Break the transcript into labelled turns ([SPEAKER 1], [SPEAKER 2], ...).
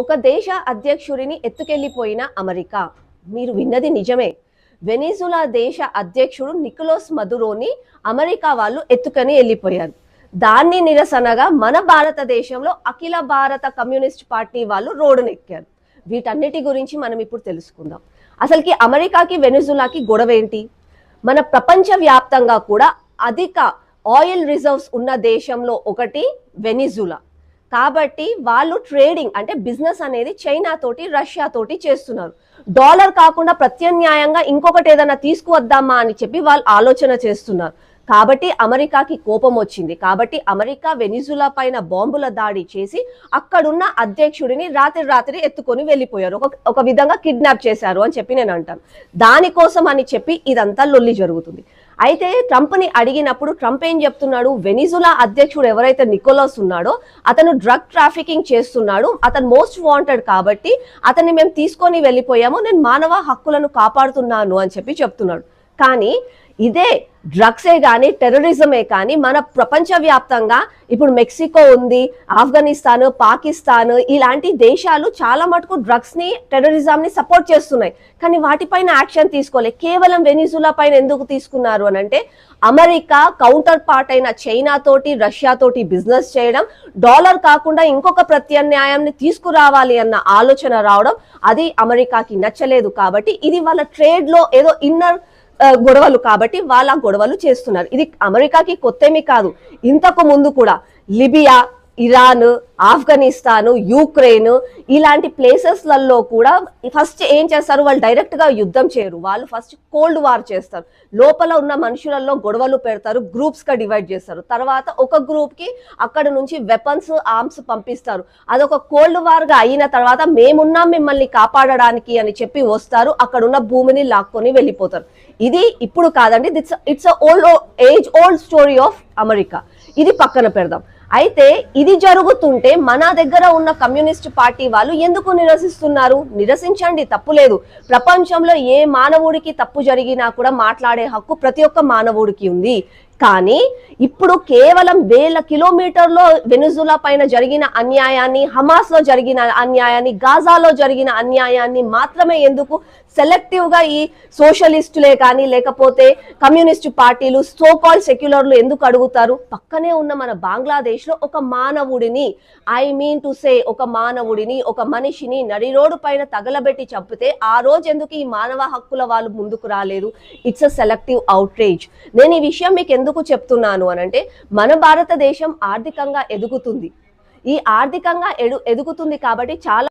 [SPEAKER 1] ఒక దేశ అధ్యక్షుడిని ఎత్తుకెళ్ళిపోయిన అమెరికా. మీరు విన్నది నిజమే. వెనిజులా దేశ అధ్యక్షుడు నికోలోస్ మధురోని అమెరికా వాళ్ళు ఎత్తుకొని వెళ్ళిపోయారు. దాన్ని నిరసనగా మన భారతదేశంలో అఖిల భారత కమ్యూనిస్ట్ పార్టీ వాళ్ళు రోడ్డునెక్కారు వీటన్నిటి గురించి మనం ఇప్పుడు తెలుసుకుందాం. అసలుకి అమెరికాకి వెనిజులాకి గొడవ ఏంటి? మన ప్రపంచ వ్యాప్తంగా కూడా అధిక ఆయిల్ రిజర్వ్స్ ఉన్న దేశంలో ఒకటి వెనిజులా. కాబట్టి వాళ్ళు ట్రేడింగ్ అంటే బిజినెస్ అనేది చైనా తోటి రష్యా తోటి చేస్తున్నారు. డాలర్ కాకుండా ప్రత్యామ్నాయంగా ఇంకొకటి ఏదైనా తీసుకువద్దామా అని చెప్పి వాళ్ళు ఆలోచన చేస్తున్నారు. కాబట్టి అమెరికాకి కోపం వచ్చింది. కాబట్టి అమెరికా వెనిజులా పైన బాంబుల దాడి చేసి అక్కడున్న అధ్యక్షుడిని రాత్రి రాత్రి ఎత్తుకొని వెళ్ళిపోయారు. ఒక ఒక విధంగా కిడ్నాప్ చేశారు అని చెప్పి నేను అంటాను. దానికోసం అని చెప్పి ఇదంతా లొల్లి జరుగుతుంది. అయితే ట్రంప్ని అడిగినప్పుడు ట్రంప్ ఏం చెప్తున్నాడు? వెనిజులా అధ్యక్షుడు ఎవరైతే నికోలస్ ఉన్నాడో అతను డ్రగ్ ట్రాఫికింగ్ చేస్తున్నాడు. అతను మోస్ట్ వాంటెడ్ కాబట్టి అతన్ని మేము తీసుకొని వెళ్ళిపోయాము. నేను మానవ హక్కులను కాపాడుతున్నాను అని చెప్పి చెప్తున్నాడు. కానీ ఇదే డ్రగ్సే కానీ టెర్రరిజమే కానీ మన ప్రపంచవ్యాప్తంగా ఇప్పుడు మెక్సికో ఉంది ఆఫ్ఘనిస్తాన్ పాకిస్తాన్ ఇలాంటి దేశాలు చాలా మటుకు డ్రగ్స్ని టెర్రరిజం ని సపోర్ట్ చేస్తున్నాయి. కానీ వాటిపైన యాక్షన్ తీసుకోలే. కేవలం వెనిజులా పైన ఎందుకు తీసుకున్నారు అని అంటే అమెరికా కౌంటర్ పార్ట్ అయిన చైనా తోటి రష్యా తోటి బిజినెస్ చేయడం డాలర్ కాకుండా ఇంకొక ప్రత్యామ్నాయాన్ని తీసుకురావాలి అన్న ఆలోచన రావడం అది అమెరికాకి నచ్చలేదు కాబట్టి ఇది వాళ్ళ ట్రేడ్లో ఏదో ఇన్నర్ గొడవలు కాబట్టి వాళ్ళ గొడవలు చేస్తున్నారు. ఇది అమెరికాకి కొత్తేమీ కాదు. ఇంతకు ముందు కూడా లిబియా ఇరాన్ ఆఫ్ఘనిస్తాన్ యూక్రెయిన్ ఇలాంటి ప్లేసెస్లలో కూడా ఫస్ట్ ఏం చేస్తారు? వాళ్ళు డైరెక్ట్గా యుద్ధం చేయరు. వాళ్ళు ఫస్ట్ కోల్డ్ వార్ చేస్తారు. లోపల ఉన్న మనుషులలో గొడవలు పెడతారు గ్రూప్స్గా డివైడ్ చేస్తారు. తర్వాత ఒక గ్రూప్కి అక్కడ నుంచి వెపన్స్ ఆర్మ్స్ పంపిస్తారు. అదొక కోల్డ్ వార్గా అయిన తర్వాత మేమున్నాం మిమ్మల్ని కాపాడడానికి అని చెప్పి వస్తారు. అక్కడున్న భూమిని లాక్కొని వెళ్ళిపోతారు. ఇది ఇప్పుడు కాదండి. It's it's old age old story of America. ఇది పక్కన పెడదాం. అయితే ఇది జరుగుతుంటే మన దగ్గర ఉన్న కమ్యూనిస్ట్ పార్టీ వాళ్ళు ఎందుకు నిరసిస్తున్నారు? నిరసించండి తప్పు లేదు. ప్రపంచంలో ఏ మానవుడికి తప్పు జరిగినా కూడా మాట్లాడే హక్కు ప్రతి ఒక్క మానవుడికి ఉంది. కానీ ఇప్పుడు కేవలం వేల కిలోమీటర్లో వెనుజులా పైన జరిగిన అన్యాయాన్ని హమాస్లో జరిగిన అన్యాయాన్ని గాజాలో జరిగిన అన్యాయాన్ని మాత్రమే ఎందుకు సెలెక్టివ్గా ఈ సోషలిస్టులే కానీ లేకపోతే కమ్యూనిస్ట్ పార్టీలు సోకాల్ సెక్యులర్లు ఎందుకు అడుగుతారు? పక్కనే ఉన్న మన బంగ్లాదేశ్ లో ఒక మానవుడిని ఐ మీన్ టు సే ఒక మానవుడిని ఒక మనిషిని నడి రోడ్డు పైన తగలబెట్టి చంపితే ఆ రోజు ఎందుకు ఈ మానవ హక్కుల వాళ్ళు ముందుకు రాలేరు ఇట్స్ అ సెలెక్టివ్ అవుట్రేజ్ నేను ఈ విషయం మీకు ఎందుకు చెప్తున్నాను అని అంటే మన భారతదేశం ఆర్థికంగా ఎదుగుతుంది. ఈ ఆర్థికంగా ఎడు ఎదుగుతుంది కాబట్టి చాలా